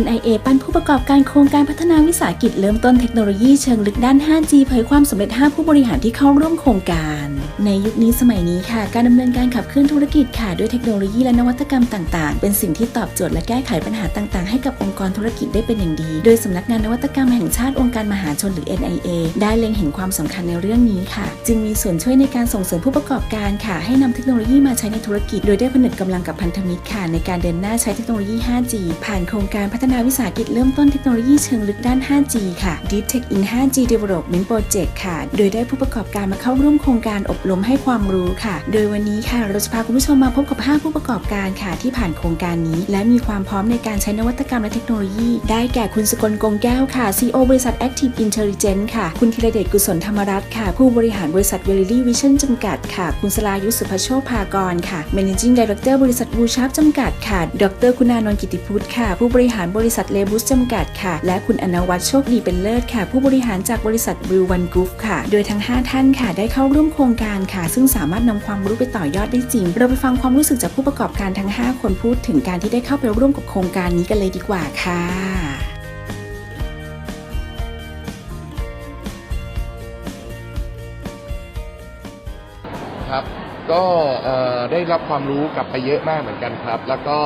NIA ปั้นผู้ประกอบการโครงการพัฒนาวิสาหกิจเริ่มต้นเทคโนโลยีเชิงลึกด้าน 5G เผยความสำเร็จ 5 ผู้บริหารที่เข้าร่วมโครงการ ในยุคนี้สมัยนี้ค่ะ การดำเนินการขับเคลื่อนธุรกิจค่ะ ด้วยเทคโนโลยีและนวัตกรรมต่างๆ เป็นสิ่งที่ตอบโจทย์และแก้ไขปัญหาต่างๆ ให้กับองค์กรธุรกิจได้เป็นอย่างดี โดยสำนักงานนวัตกรรมแห่งชาติองค์การมหาชนหรือ NIA ได้เล็งเห็นความสำคัญในเรื่องนี้ค่ะ จึงมีส่วนช่วยในการส่งเสริมผู้ประกอบการค่ะ ให้นำเทคโนโลยีมาใช้ในธุรกิจ โดยได้ผนึกกำลังกับพันธมิตรค่ะในการเดินหน้าใช้เทคโนโลยี 5G ผ่านโครงการพัฒนาวิสาหกิจเริ่มต้นเทคโนโลยีเชิงลึกด้าน 5G ค่ะ Deep Tech in 5G Development Project ค่ะ โดยได้ผู้ประกอบการมาเข้าร่วมโครงการอบรมให้ความรู้ค่ะ โดยวันนี้ค่ะเราจะพาคุณผู้ชมมาพบกับ 5 ผู้ประกอบการค่ะ ที่ผ่านโครงการนี้ และมีความพร้อมในการใช้นวัตกรรมและเทคโนโลยี ได้แก่คุณสกลกงแก้วค่ะ CEO บริษัท Active Intelligence ค่ะ คุณธีรเดชกุศลธรรมรัตน์ค่ะ ผู้บริหารบริษัท v e r i l y Vision จำกัดค่ะ คุณสลายุทธสุภโชคภากรค่ะ Managing Director บริษัทบูชาร์จำกัดค่ะ ดร คุณานนท์กิติพุทธค่ะ ผู้บริหารบริษัทเลบุสจำกัดค่ะ และคุณอนวัฒน์โชคดีเป็นเลิศค่ะ ผู้บริหารจากบริษัทวิววันกรุ๊ปค่ะ โดยทั้ง 5 ท่านค่ะ ได้เข้าร่วมโครงการค่ะ ซึ่งสามารถนำความรู้ไปต่อยอดได้จริง เราไปฟังความรู้สึกจากผู้ประกอบการทั้ง 5 คนพูดถึงการที่ได้เข้าไปร่วมกับโครงการนี้กันเลยดีกว่าค่ะครับก็ได้รับความรู้กลับไปเยอะมากเหมือนกันครับ แล้วก็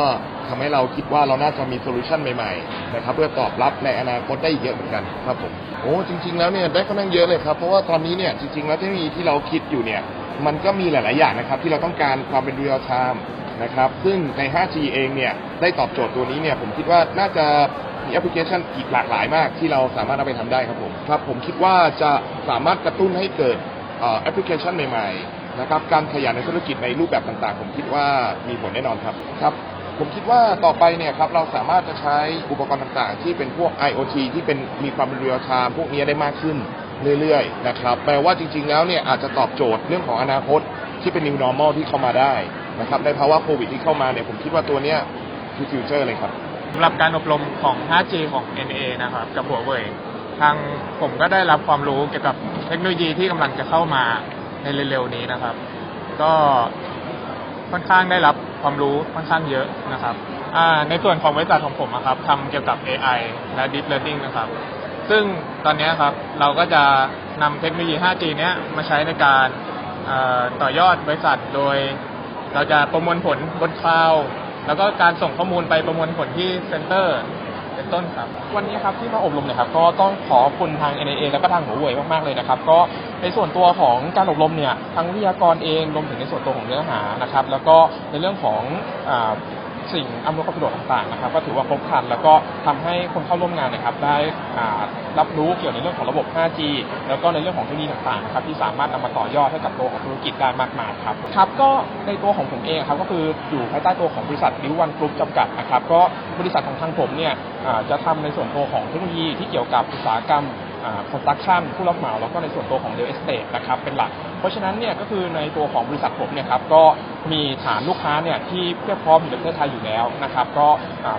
ทำให้เราคิดว่าเราน่าจะมีโซลูชันใหม่ๆนะครับเพื่อตอบรับในอนาคตได้อีกเยอะเหมือนกันครับผมโอ้จริง ๆ แล้วเนี่ยได้ค่อนข้างเยอะเลยครับเพราะว่าตอนนี้เนี่ยจริงๆแล้วเทคโนโลยีที่เราคิดอยู่เนี่ยมันก็มีหลาย ๆ อย่างนะครับที่เราต้องการความเป็น real time นะครับซึ่งใน 5G เองเนี่ยได้ตอบโจทย์ตัวนี้เนี่ยผมคิดว่าน่าจะมีแอปพลิเคชันอีกหลากหลายมากที่เราสามารถเอาไปทำได้ครับผมครับผมคิดว่าจะสามารถกระตุ้นให้เกิดแอปพลิเคชันใหม่ ๆ นะครับการขยายในธุรกิจในรูปแบบต่าง ๆ ผมคิดว่ามีผลแน่นอนครับครับ ผมคิดว่าต่อไปเนี่ยครับเราสามารถจะใช้อุปกรณ์ต่างๆ ที่เป็นพวก IoT ที่เป็นมีความเป็น real time พวกนี้ได้มากขึ้นเรื่อยๆนะครับแปลว่าจริงๆแล้วเนี่ยอาจจะตอบโจทย์เรื่องของอนาคตที่เป็น new normal ที่เข้ามาได้นะครับในภาวะโควิดที่เข้ามาเนี่ยผมคิดว่าตัวเนี้ยคือฟิวเจอร์เลยครับสำหรับการอบรมของ 5G ของ NA นะครับกับหัวเว่ยทางผมก็ได้รับความรู้เกี่ยวกับเทคโนโลยีที่กำลังจะเข้ามาในเร็วๆนี้นะครับ ก็ ค่อนข้างได้รับความรู้ค่อนข้างเยอะนะครับในส่วนของบริษัทของผมนะครับทำเกี่ยวกับ AI และ Deep Learning นะครับ ซึ่งตอนนี้ครับเราก็จะนำเทคโนโลยี 5G เนี้ยมาใช้ในการต่อยอดบริษัทโดย เราจะประมวลผลบนคลาวด์แล้วก็การส่งข้อมูลไปประมวลผลที่เซ็นเตอร์เป็นต้นครับ วันนี้ครับที่มาอบรมเนี่ยครับก็ต้องขอคุณทาง NAA แล้วก็ทางหัวเว่ยมากๆเลยนะครับ ก็ ในส่วนตัวของการอบรมเนี่ยทั้งวิทยากรเองรวมถึงในส่วนตัวของเนื้อหานะครับ แล้วก็ในเรื่องของอสิ่งอำนวยความสะดวกต่างๆนะครับ ก็ถือว่าครบครันแล้วก็ทำให้คนเข้าร่วมงานนะครับ ได้รับรู้เกี่ยวในเรื่องของระบบ 5G แล้วก็ในเรื่องของเทคโนโลยีต่างๆนะครับที่สามารถนำมาต่อยอดให้กับตัวของธุรกิจได้มากมายครับครับก็ในตัวของผมเองครับก็คืออยู่ภายใต้ตัวของบริษัทดิวันกรุ๊ปจำกัดนะครับก็บริษัทของทางผมเนี่ยจะทำในส่วนตัวของเทคโนโลยีที่เกี่ยวกับอุตสาหกรรม คอนสตรักชั่นผู้รับเหมาแล้วก็ในส่วนตัวของเดลเอสเตทนะครับเป็นหลัก เพราะฉะนั้นเนี่ยก็คือในตัวของบริษัทผมเนี่ยครับก็มีฐานลูกค้าเนี่ยที่เพียบพร้อมอยู่ในประเทศไทยอยู่แล้วนะครับก็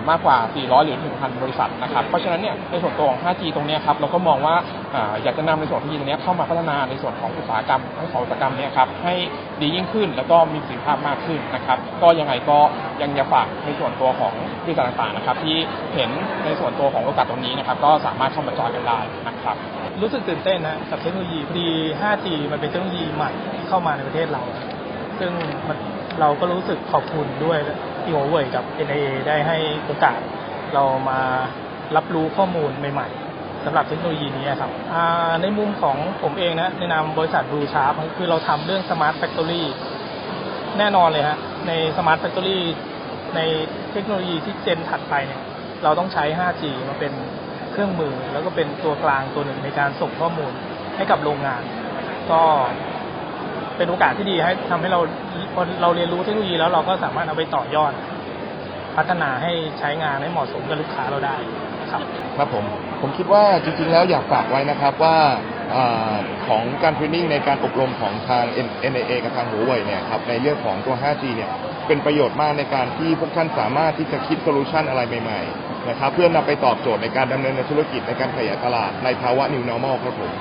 มากกว่า 400 หรือ 1,000 บริษัทนะครับเพราะฉะนั้นเนี่ยในส่วนตัวของ 5G ตรงนี้ครับเราก็มองว่า อยากจะนำในส่วนของ 5G ตรงนี้เข้ามาพัฒนาในส่วนของอุตสาหกรรมทั้งสองอุตสาหกรรมนี่ยครับให้ดียิ่งขึ้นแล้วก็มีประสิทธิภาพมากขึ้นนะครับ ก็ยังไงก็ยังจะฝากในส่วนตัวของบริษัทต่างๆนะครับ ที่เห็นในส่วนตัวของโอกาสตรงนี้นะครับ ก็สามารถเข้ามาจอยกันได้นะครับ รู้สึกตื่นเต้นนะกับเทคโนโลยีพอดี 5G มันเป็นเทคโนโลยีใหม่เข้ามาในประเทศเรา ซึ่งมันเราก็รู้สึกขอบคุณด้วยที่หัวเว่ยกับ NIA ได้ให้โอกาสเรามารับรู้ข้อมูลใหม่ ๆ สำหรับเทคโนโลยีนี้ครับในมุมของผมเองนะในนามบริษัท Blue Sharp คือเราทำเรื่อง Smart Factory แน่นอนเลยฮะใน Smart Factory ในเทคโนโลยีที่เจนถัดไปเนี่ยเราต้องใช้ 5G มาเป็นเครื่องมือ แล้วก็เป็นตัวกลางตัวหนึ่งในการส่งข้อมูลให้กับโรงงาน ก็เป็นโอกาสที่ดีให้ทำให้เราพอเราเรียนรู้เทคโนโลยีแล้วเราก็สามารถเอาไปต่อยอด พัฒนาให้ใช้งานให้เหมาะสมกับลูกค้าเราได้ ครับครับผมผมคิดว่าจริงๆแล้วอยากฝากไว้นะครับว่าอของการเทรนนิ่งในการอบรมของทาง NAA กับทางหัวเว่ยเนี่ยครับในเรื่องของตัว 5G เนี่ยเป็นประโยชน์มากในการที่พวกท่านสามารถที่จะคิดโซลูชันอะไรใหม่ๆนะครับเพื่อนำไปตอบโจทย์ในการดำเนินธุรกิจในการขยายตลาดในภาวะ New Normal ครับผม